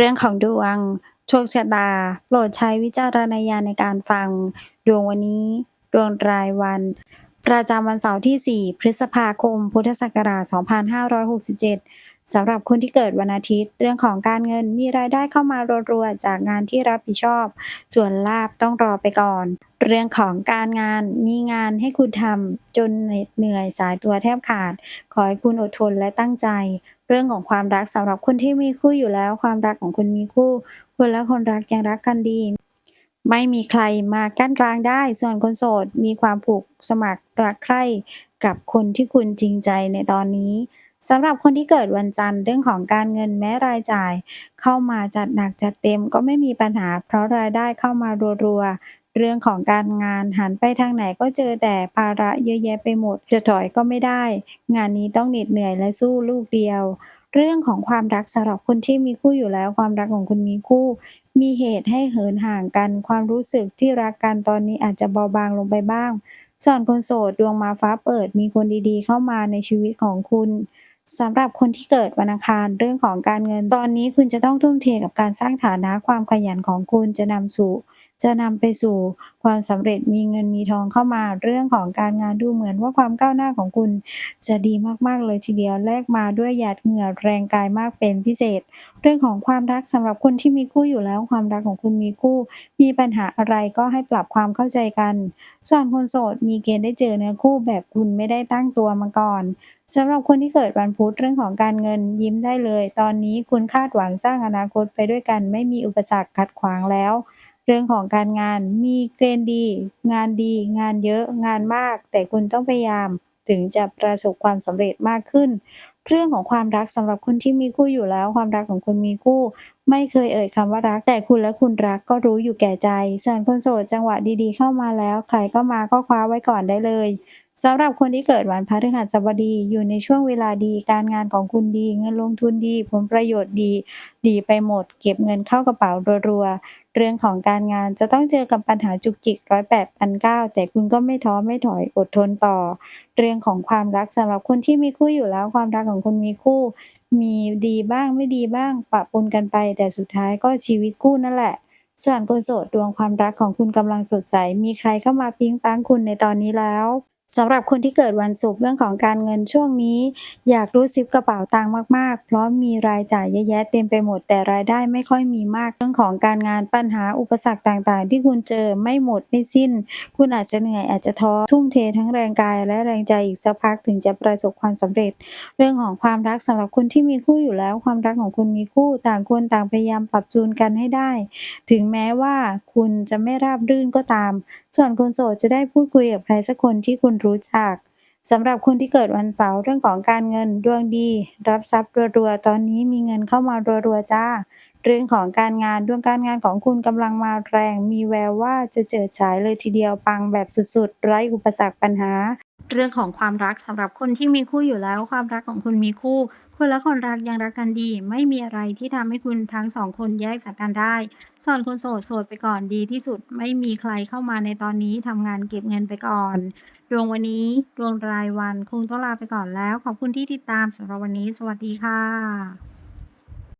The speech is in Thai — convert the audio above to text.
รื่องของดวงโชคชะตา โปรดใช้วิจารณญาณในการฟัง ดวงวันนี้ ดวงรายวัน ประจำวันเสาร์ที่ 4 พฤษภาคม พุทธศักราช 2567 สำหรับคนที่เกิดวันอาทิตย์ เรื่องของการเงินมีรายได้เข้ามารัวๆ จากงานที่รับผิดชอบ ส่วนลาบต้องรอไปก่อน เรื่องของการงานมีงานให้คุณทำจนเหน็ดเหนื่อยสายตัวแทบขาด ขอให้คุณอดทนและตั้งใจ เรื่องของความรักสำหรับคนที่มีคู่อยู่แล้ว ความรักของคุณมีคู่ คุณและคนรักยังรักกันดี ไม่มีใครมากั้นกลางได้ ส่วนคนโสดมีความผูกสมัครรักใคร่กับคนที่คุณจริงใจในตอนนี้สำหรับคนที่เกิดวันจันทร์เรื่องของการเงินแม้รายจ่าย เข้ามาจัดหนักจัดเต็มก็ไม่มีปัญหา เพราะรายได้เข้ามารัวๆ เรื่องของการงานหันไปทางไหนก็เจอแต่ภาระเยอะแยะไปหมด จะถอยก็ไม่ได้ งานนี้ต้องเหน็ดเหนื่อยและสู้ลูกเดียว เรื่องของความรักสำหรับคนที่มีคู่อยู่แล้วความรักของคุณมีคู่ มีเหตุให้เหินห่างกัน ความรู้สึกที่รักกันตอนนี้อาจจะเบาบางลงไปบ้าง ส่วนคนโสดดวงมาฟ้าเปิดมีคนดีๆ เข้ามาในชีวิตของคุณสำหรับคนที่เกิดวันอังคารเรื่องของการเงินตอนนี้คุณจะต้องทุ่มเทกับการสร้างฐานะความขยันของคุณจะนำสู่ จะนำไปสู่ความสำเร็จมีเงินมีทองเข้ามาเรื่องของการงานดูเหมือนว่าความก้าวหน้าของคุณ จะดีมากๆเลยทีเดียวแลกมาด้วยหยาดเหงื่อแรงกายมากเป็นพิเศษ เรื่องของความรักสำหรับคนที่มีคู่อยู่แล้วความรักของคุณมีคู่ มีปัญหาอะไรก็ให้ปรับความเข้าใจกันส่วนคนโสดมีเกณฑ์ได้เจอเนื้อคู่แบบคุณไม่ได้ตั้งตัวมาก่อนสำหรับคนที่เกิดวันพุธเรื่องของการเงินยิ้มได้เลย ตอนนี้คุณคาดหวังสร้างอนาคตไปด้วยกัน ไม่มีอุปสรรคขัดขวางแล้ว รื่องของการงานมีเกณฑ์ดี งานดี งานเยอะ งานมาก แต่คุณต้องพยายามถึงจะประสบความสำเร็จมากขึ้น เรื่องของความรักสำหรับคนที่มีคู่อยู่แล้ว ความรักของคุณมีคู่ ไม่เคยเอ่ยคำว่ารัก แต่คุณและคุณรักก็รู้อยู่แก่ใจส่วนคนโสดจังหวะดีๆเข้ามาแล้ว ใครก็มาก็คว้าไว้ก่อนได้เลยสำหรับคนที่เกิดวันพฤหัสบดีอยู่ในช่วงเวลาดี การงานของคุณดี เงินลงทุนดี ผลประโยชน์ดี ดีไปหมด เก็บเงินเข้ากระเป๋ารัวๆ เรื่องของการงานจะต้องเจอกับปัญหาจุกจิกร้อยแปดพันเก้าแต่คุณก็ไม่ท้อไม่ถอยอดทนต่อ เรื่องของความรักสำหรับคนที่มีคู่อยู่แล้วความรักของคุณมีคู่ มีดีบ้างไม่ดีบ้างปะปนกันไป แต่สุดท้ายก็ชีวิตคู่นั่นแหละส่วนคนโสดดวงความรักของคุณกำลังสดใสมีใครเข้ามาปิ๊งปังคุณในตอนนี้แล้ว สำหรับคนที่เกิดวันศุกร์เรื่องของการเงินช่วงนี้ อยากรู้ซิปกระเป๋าตังค์มากๆ เพราะมีรายจ่ายเยอะแยะเต็มไปหมดแต่รายได้ไม่ค่อยมีมากเรื่องของการงานปัญหาอุปสรรคต่างๆ ที่คุณเจอไม่หมดไม่สิ้น คุณอาจจะเหนื่อยอาจจะท้อทุ่มเททั้งแรงกายและแรงใจอีกสักพักถึงจะประสบความสำเร็จ เรื่องของความรักสำหรับคนที่มีคู่อยู่แล้ว ความรักของคุณมีคู่ต่างคนต่างพยายามปรับจูนกันให้ได้ ถึงแม้ว่าคุณจะไม่ราบรื่นก็ตาม ส่วนคนโสดจะได้พูดคุยกับใครสักคนที่คุณรู้จักสำหรับคนที่เกิดวันเสาร์เรื่องของการเงินดวงดี รับทรัพย์รัวๆตอนนี้มีเงินเข้ามารัวๆจ้า เรื่องของการงานดวงการงานของคุณกำลังมาแรง มีแววว่าจะเจิดฉายเลยทีเดียวปังแบบสุดๆ ไร้อุปสรรคปัญหา เรื่องของความรักสำหรับคนที่มีคู่อยู่แล้ว ความรักของคุณมีคู่ คุณและคนรักยังรักกันดี ไม่มีอะไรที่ทำให้คุณทั้งสองคนแยกจากกันได้ส่วนคนโสดโสดไปก่อนดีที่สุด ไม่มีใครเข้ามาในตอนนี้ทำงานเก็บเงินไปก่อน ดวงวันนี้ดวงรายวันคงต้องลาไปก่อนแล้ว ขอบคุณที่ติดตามสำหรับวันนี้ สวัสดีค่ะ